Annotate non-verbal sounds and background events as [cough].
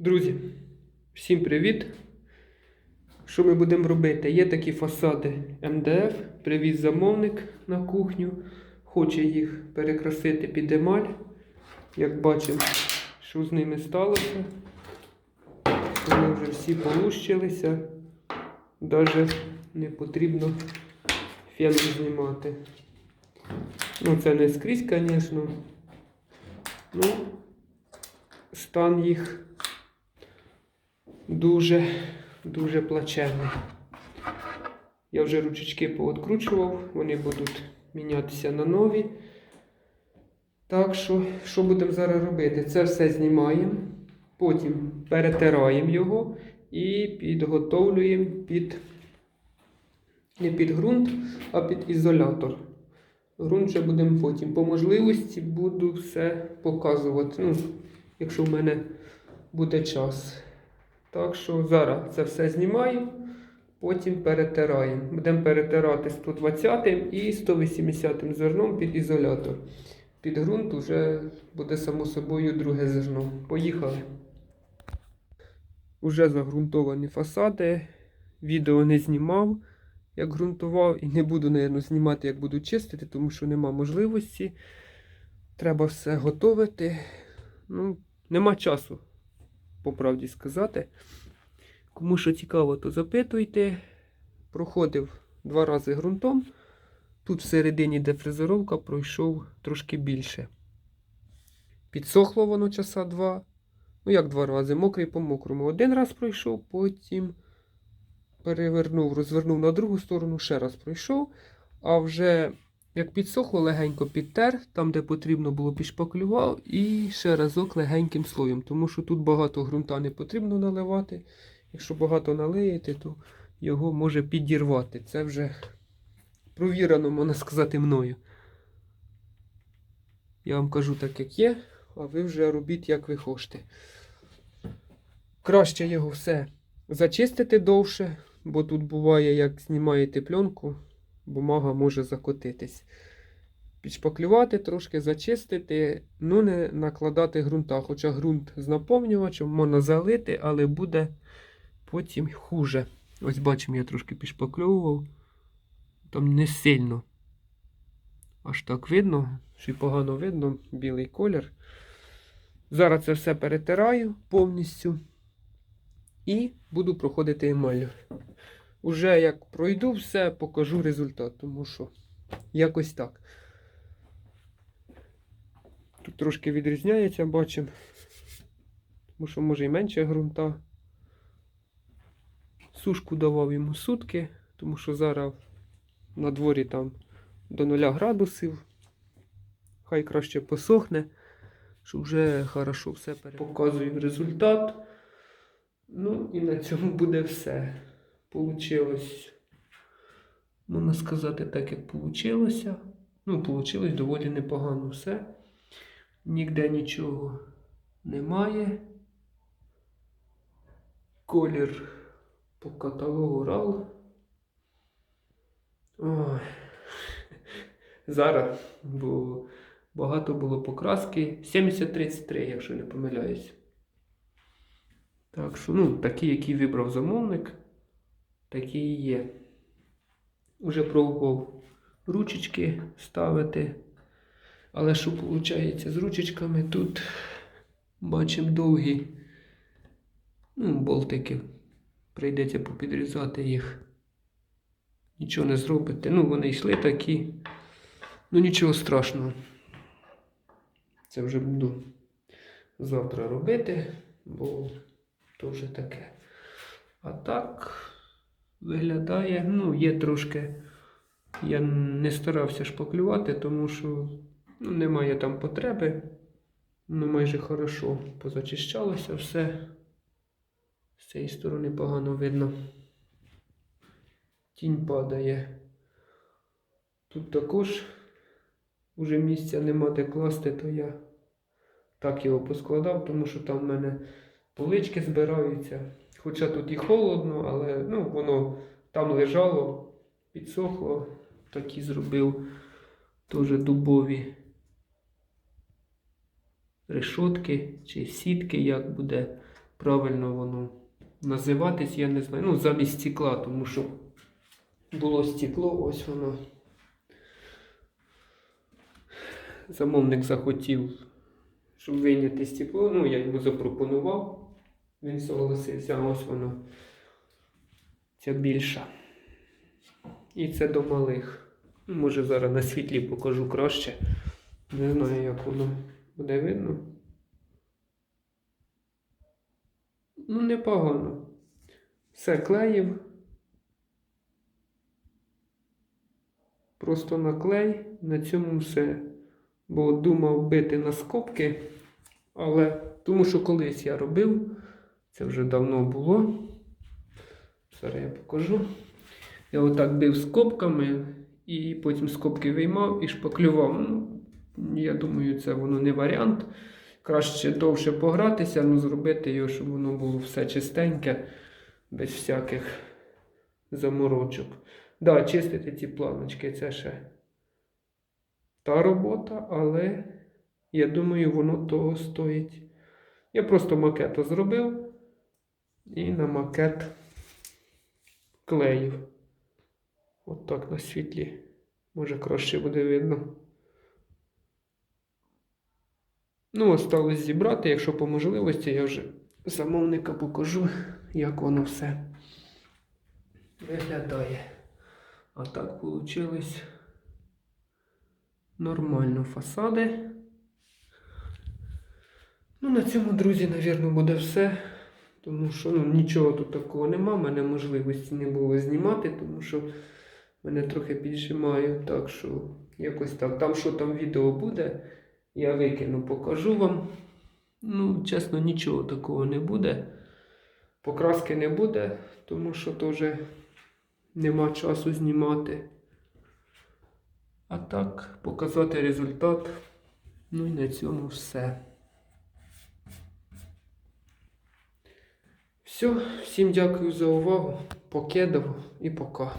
Друзі, всім привіт! Що ми будемо робити? Є такі фасади МДФ, привіз замовник на кухню, хоче їх перекрасити під емаль. Як бачимо, що з ними сталося. Вони вже всі полущилися. Навіть не потрібно фен знімати. Ну, це не скрізь, звісно. Ну, стан їх дуже, дуже плачевний. Я вже ручечки пооткручував, вони будуть мінятися на нові. Так що, що будемо зараз робити? Це все знімаємо, потім перетираємо його і підготовлюємо під не під ґрунт, а під ізолятор. Ґрунт вже будемо потім. По можливості буду все показувати. Ну, якщо в мене буде час. Так що зараз це все знімаю, потім перетираємо. Будемо перетирати 120 і 180 зерном під ізолятор. Під ґрунт вже буде само собою друге зерно. Поїхали. Уже загрунтовані фасади. Відео не знімав, як ґрунтував, і не буду, мабуть, знімати, як буду чистити, тому що нема можливості. Треба все готувати. Ну, нема часу, по правді сказати. Кому що цікаво, то запитуйте. Проходив два рази ґрунтом. Тут всередині, де фрезеровка, пройшов трошки більше. Підсохло воно часа два. Ну, як два рази, мокрий по мокрому. Один раз пройшов, потім перевернув, розвернув на другу сторону, ще раз пройшов. А вже як підсохло, легенько підтер, там, де потрібно було, підшпаклював і ще разок легеньким слоєм. Тому що тут багато ґрунта не потрібно наливати. Якщо багато налиєте, то його може підірвати. Це вже провірено, можна сказати, мною. Я вам кажу так, як є, а ви вже робіть, як ви хочете. Краще його все зачистити довше, бо тут буває, як знімаєте пленку, бумага може закотитись. Підшпаклювати трошки, зачистити, ну не накладати ґрунта. Хоча ґрунт з наповнювачем можна залити, але буде потім хуже. Ось бачимо, я трошки підшпакльовував. Там не сильно. Аж так видно, що й погано видно білий колір. Зараз це все перетираю повністю і буду проходити емаллю. Уже як пройду все, покажу результат, тому що якось так. Тут трошки відрізняється, бачимо. Тому що може і менше ґрунта. Сушку давав йому сутки, тому що зараз на дворі там до 0 градусів. Хай краще посохне, щоб вже хорошо все пере... Показую результат. Ну і на цьому буде все. Получилось, можна сказати, так, як получилося. Ну, получилось доволі непогано все. Ніде нічого немає. Колір по каталогу RAL. Ой. [laughs] Зараз, бо багато було покраски. 7033, якщо не помиляюсь. Так що, ну, такий, який вибрав замовник, такий і є. Уже пробував ручечки ставити. Але що виходить з ручечками, тут бачимо довгі ну, болтики. Прийдеться попідрізати їх. Нічого не зробите. Ну, вони йшли такі. Ну, нічого страшного. Це вже буду завтра робити, бо то вже таке. А так виглядає, ну, є трошки. Я не старався шпаклювати, тому що ну, немає там потреби. Ну, майже хорошо позачищалося все. З цієї сторони погано видно. Тінь падає. Тут також уже місця нема де класти, то я так його поскладав, тому що там в мене полички збираються. Хоча тут і холодно, але ну, воно там лежало, підсохло, такі зробив теж дубові решотки чи сітки, як буде правильно воно називатись, я не знаю. Ну, замість стекла, тому що було стекло, ось воно. Замовник захотів, щоб вийняти стекло. Ну, я йому запропонував. Він согласився, а ось воно. Ця більша. І це до малих. Може зараз на світлі покажу краще. Не знаю, як воно буде видно. Ну, непогано. Все клеїв. Просто наклей, на цьому все. Бо думав бити на скобки, але тому що колись я робив, це вже давно було. Зараз я покажу. Я отак бив скобками і потім скобки виймав і шпаклював. Ну, я думаю, це воно не варіант. Краще довше погратися, ну зробити його, щоб воно було все чистеньке, без всяких заморочок. Да, чистити ці планочки це ще та робота, але я думаю, воно того стоїть. Я просто макету зробив і на макет клеїв. От так на світлі. Може краще буде видно. Ну, осталось зібрати, якщо по можливості, я вже замовника покажу, як воно все виглядає. А так вийшло нормально фасади. Ну, на цьому, друзі, навірно, буде все. Тому що ну, нічого тут такого нема, в мене можливості не було знімати, тому що мене трохи піджимаю, так що якось так. Там що там відео буде, я викину, покажу вам. Ну, чесно, нічого такого не буде. Покраски не буде, тому що теж нема часу знімати. А так, показати результат. Ну і на цьому все. Все, всім дякую за увагу. Покидав і пока.